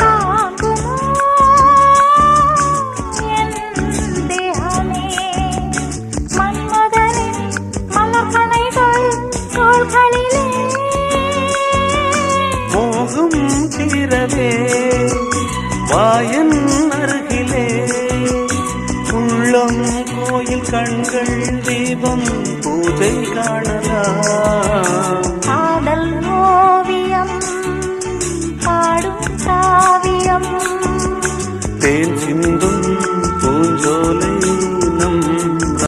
தாங்குமோ வாயன் அருகிலே உள்ளம் கோயில் கண்கள் தீபம் பூஜை காணலாம். dancing